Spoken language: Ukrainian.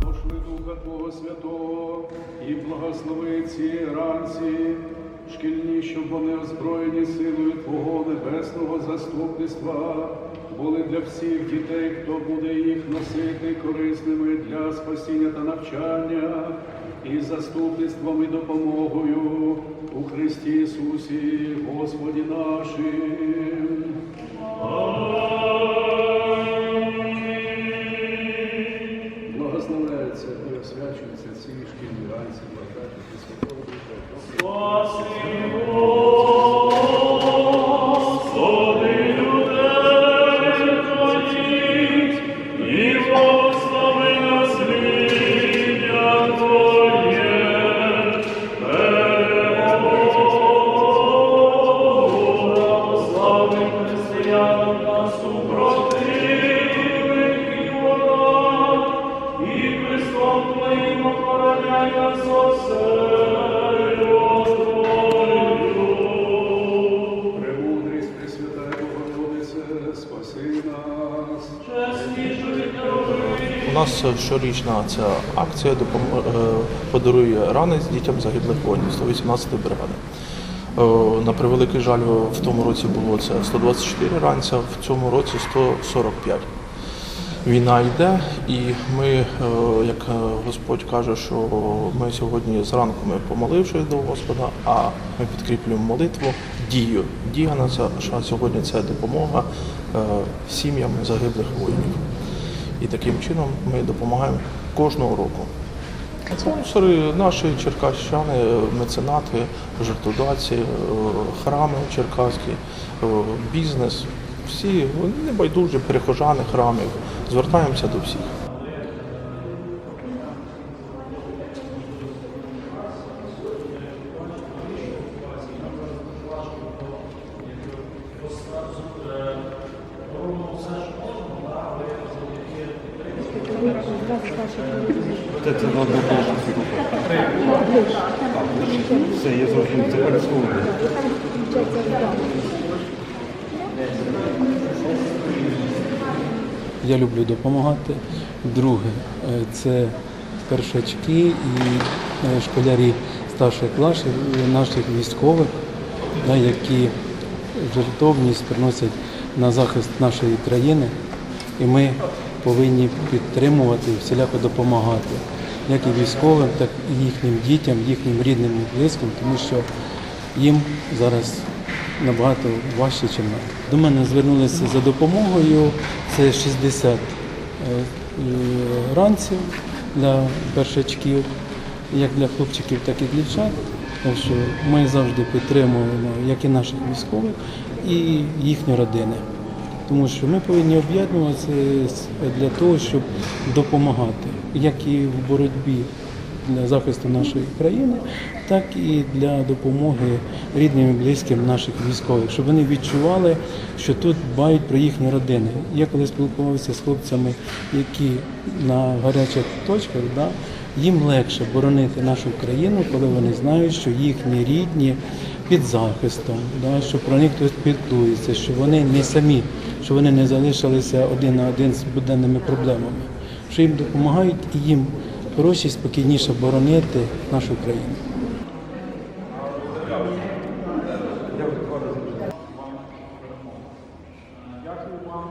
Пошли Духа Твого Святого і благослови ці ранці, шкільні, щоб вони озброєні силою Твого небесного заступництва, були для всіх дітей, хто буде їх носити корисними для спасіння та навчання, і заступництвом і допомогою у Христі Ісусі, Господі нашим. У нас щорічна ця акція е, подарує ранець дітям загиблих воїнів 118 бригади. Е, На превеликий жаль, в тому році було це 124 ранця, в цьому році 145. Війна йде, і ми, е, як Господь каже, що ми сьогодні зранку ми помолившись до Господа, а ми підкріплюємо молитву дію. Дія на сьогодні це допомога сім'ям загиблих воїнів. І таким чином ми допомагаємо кожного року. Спонсори наші черкащани, меценати, жертводавці, е, храми черкаські, е, бізнес. Всі небайдужі перехожани храмів. Звертаємося до всіх. Це це на допомогу Все, я зрозумів, це пересковує. Я люблю допомагати. Друге, е, це першачки і е, школярі старших класів, наших військових, які жертовність приносять на захист нашої країни. І ми повинні підтримувати і всіляко допомагати як і військовим, так і їхнім дітям, їхнім рідним і близьким, тому що їм зараз набагато важче, ніж нам. До мене звернулися за допомогою. Це 60 е, ранців для першачків, як для хлопчиків, так і дівчат. Так що ми завжди підтримуємо як і наших військових, і їхні родини. Тому що ми повинні об'єднуватися для того, щоб допомагати, як і в боротьбі для захисту нашої країни, так і для допомоги рідним і близьким наших військових, щоб вони відчували, що тут дбають про їхні родини. Я коли спілкувався з хлопцями, які на гарячих точках, да, їм легше боронити нашу країну, коли вони знають, що їхні рідні під захистом, да, щоб про них хтось піклується, щоб вони не самі, щоб вони не залишилися один на один з буденними проблемами, що їм допомагають і їм гроші спокійніше боронити нашу країну. Дякую вам.